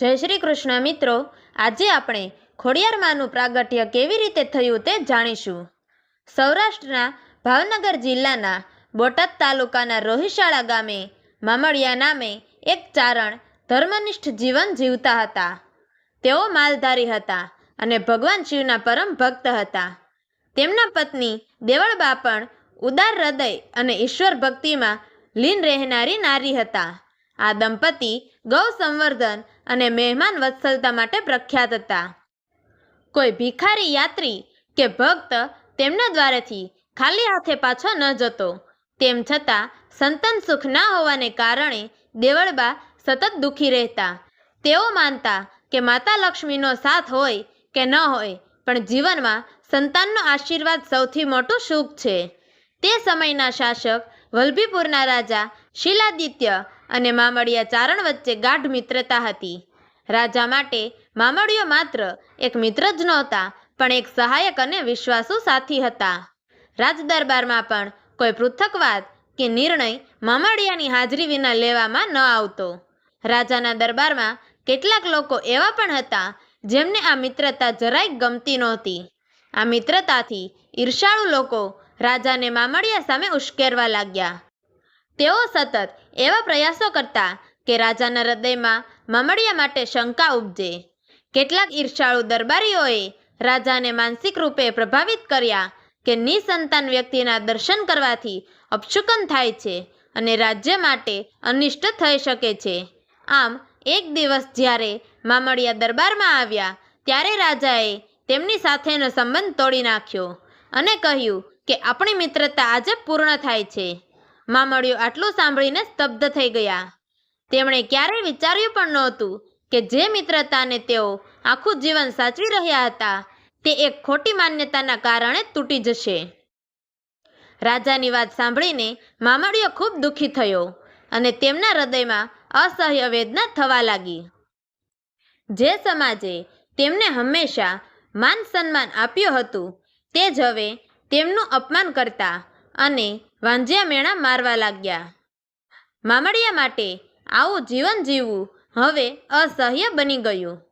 જય શ્રી કૃષ્ણ, મિત્રો. આજે આપણે ખોડિયારમાંનું પ્રાગટ્ય કેવી રીતે થયું તે જાણીશું. સૌરાષ્ટ્રના ભાવનગર જિલ્લાના બોટાદ તાલુકાના રોહિશાળા ગામે મામળિયા નામે એક ચારણ ધર્મનિષ્ઠ જીવન જીવતા હતા. તેઓ માલધારી હતા અને ભગવાન શિવના પરમ ભક્ત હતા. તેમના પત્ની દેવળબા પણ ઉદાર હૃદય અને ઈશ્વર ભક્તિમાં લીન રહેનારી નારી હતા. આ દંપતી ગૌ સંવર્ધન અને મહેમાન વત્સલતા માટે પ્રખ્યાત હતા. કોઈ ભિખારી યાત્રી કે ભક્ત તેમના દ્વારેથી ખાલી હાથે પાછો ન જતો. તેમ છતાં સંતાન સુખ ના હોવાને કારણે દેવળબા સતત દુઃખી રહેતા. તેઓ માનતા કે માતા લક્ષ્મીનો સાથ હોય કે ન હોય, પણ જીવનમાં સંતાનનો આશીર્વાદ સૌથી મોટું સુખ છે. તે સમયના શાસક વલ્ભીપુરના રાજા શિલાદિત્ય અને મામડિયા ચારણ વચ્ચે ગાઢ મિત્રતા હતી. રાજા માટે મામડિયો માત્ર એક મિત્ર જ નહોતા, પણ એક સહાયક અને વિશ્વાસુ સાથી હતા. રાજદરબારમાં પણ કોઈ પૃથકવાદ કે નિર્ણય મામડિયાની હાજરી વિના લેવામાં ન આવતો. રાજાના દરબારમાં કેટલાક લોકો એવા પણ હતા, જેમને આ મિત્રતા જરાય ગમતી નહોતી. આ મિત્રતાથી ઈર્ષાળુ લોકો રાજાને મામડિયા સામે ઉશ્કેરવા લાગ્યા. તેઓ સતત એવા પ્રયાસો કરતા કે રાજાના હૃદયમાં મામડિયા માટે શંકા ઉપજે. કેટલાક ઈર્ષાળુ દરબારીઓએ રાજાને માનસિક રૂપે પ્રભાવિત કર્યા કે નિસંતાન વ્યક્તિના દર્શન કરવાથી અપશુકન થાય છે અને રાજ્ય માટે અનિષ્ટ થઈ શકે છે. આમ, એક દિવસ જ્યારે મામડિયા દરબારમાં આવ્યા, ત્યારે રાજાએ તેમની સાથેનો સંબંધ તોડી નાખ્યો અને કહ્યું કે આપણી મિત્રતા આજે પૂર્ણ થાય છે. મામડિયો આટલું સાંભળીને સ્તબ્ધ થઈ ગયા. તેમણે ક્યારેય વિચાર્યું પણ નહોતું કે જે મિત્રતાને તેઓ આખું જીવન સાચવી રહ્યા હતા, તે એક ખોટી માન્યતાના કારણે તૂટી જશે. રાજાની વાત સાંભળીને મામડિયો ખૂબ દુઃખી થયો અને તેમના હૃદયમાં અસહ્ય વેદના થવા લાગી. જે સમાજે તેમને હંમેશા માન સન્માન આપ્યું હતું, તે જ હવે તેમનું અપમાન કરતા અને વાંજિયા મેણા મારવા લાગ્યા. મામડિયા માટે આવું જીવન જીવવું હવે અસહ્ય બની ગયું.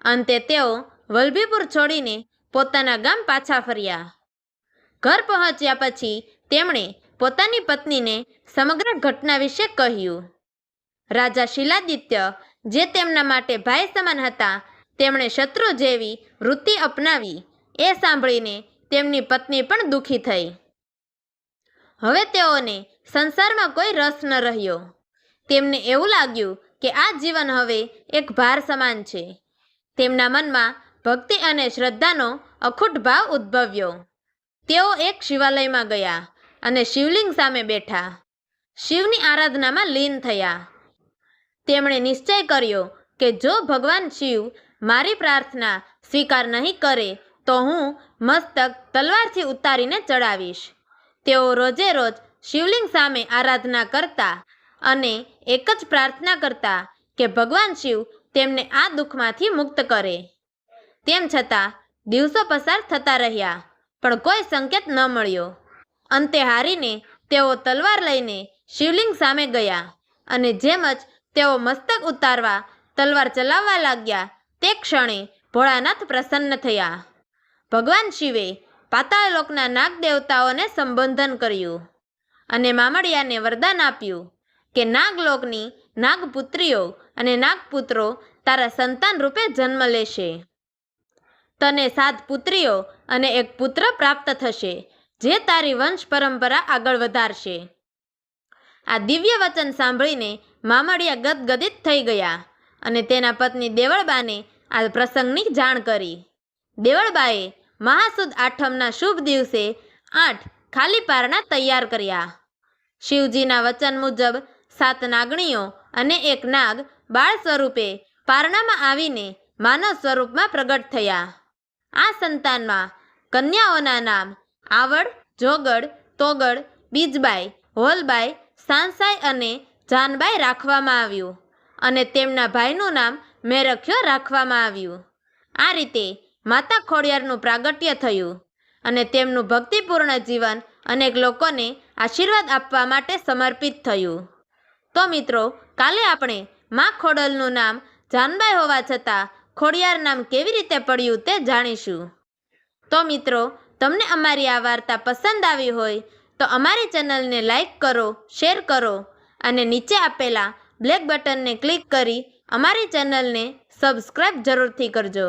અંતે તેઓ વલભીપુર છોડીને પોતાના ગામ પાછા ફર્યા. ઘર પહોંચ્યા પછી તેમણે પોતાની પત્નીને સમગ્ર ઘટના વિશે કહ્યું. રાજા શિલાદિત્ય જે તેમના માટે ભાઈ સમાન હતા, તેમણે શત્રુ જેવી વૃત્તિ અપનાવી. એ સાંભળીને તેમની પત્ની પણ દુઃખી થઈ. હવે તેઓને સંસારમાં કોઈ રસ ન રહ્યો. તેમને એવું લાગ્યું કે આ જીવન હવે એક ભાર સમાન છે. તેમના મનમાં ભક્તિ અને શ્રદ્ધાનો અખૂટ ભાવ ઉદ્ભવ્યો. તેઓ એક શિવાલયમાં ગયા અને શિવલિંગ સામે બેઠા. શિવની આરાધનામાં લીન થયા. તેમણે નિશ્ચય કર્યો કે જો ભગવાન શિવ મારી પ્રાર્થના સ્વીકાર નહીં કરે તો હું મસ્તક તલવારથી ઉતારીને ચડાવીશ. તેઓ રોજે રોજ શિવલિંગ સામે આરાધના કરતા અને એક જ પ્રાર્થના કરતા કે ભગવાન શિવ તેમને આ દુઃખમાંથી મુક્ત કરે. તેમ છતાં, દિવસો પસાર થતા રહ્યા, પણ કોઈ સંકેત ન મળ્યો. અંતે હારીને તેઓ તલવાર લઈને શિવલિંગ સામે ગયા અને જેમ જ તેઓ મસ્તક ઉતારવા તલવાર ચલાવવા લાગ્યા, તે ક્ષણે ભોળાનાથ પ્રસન્ન થયા. ભગવાન શિવે પાતાળલોકના નાગ દેવતાઓને સંબોધન કર્યું અને મામડિયાને વરદાન આપ્યું કે નાગલોકની નાગપુત્રીઓ અને નાગપુત્રો તારા સંતાન રૂપે જન્મ લેશે. તને સાત પુત્રીઓ અને એક પુત્ર પ્રાપ્ત થશે, જે તારી વંશ પરંપરા આગળ વધારશે. આ દિવ્ય વચન સાંભળીને મામડિયા ગદગદિત થઈ ગયા અને તેના પત્ની દેવળબાને આ પ્રસંગની જાણ કરી. દેવળબાએ મહાસુદ આઠમના શુભ દિવસે આઠ ખાલી પારણા તૈયાર કર્યા. શિવજીના વચન મુજબ સાત નાગણીઓ અને એક નાગ બાળ સ્વરૂપે પારણામાં આવીને માનવ સ્વરૂપમાં પ્રગટ થયા. આ સંતાનમાં કન્યાઓના નામ આવડ, જોગડ, તોગડ, બીજબાઈ, હોલબાઈ સાંસાઈ અને જાનબાઈ રાખવામાં આવ્યું અને તેમના ભાઈનું નામ મેરખ્યો રાખવામાં આવ્યું. આ રીતે માતા ખોડિયારનું પ્રાગટ્ય થયું અને તેમનું ભક્તિપૂર્ણ જીવન અનેક લોકોને આશીર્વાદ આપવા માટે સમર્પિત થયું. તો મિત્રો, કાલે આપણે મા ખોડલનું નામ જાનબાઈ હોવા છતાં ખોડિયાર નામ કેવી રીતે પડ્યું તે જાણીશું. તો મિત્રો, તમને અમારી આ વાર્તા પસંદ આવી હોય તો અમારી ચેનલને લાઈક કરો, શેર કરો અને નીચે આપેલા બ્લેક બટનને ક્લિક કરી અમારી ચેનલને સબસ્ક્રાઈબ જરૂરથી કરજો.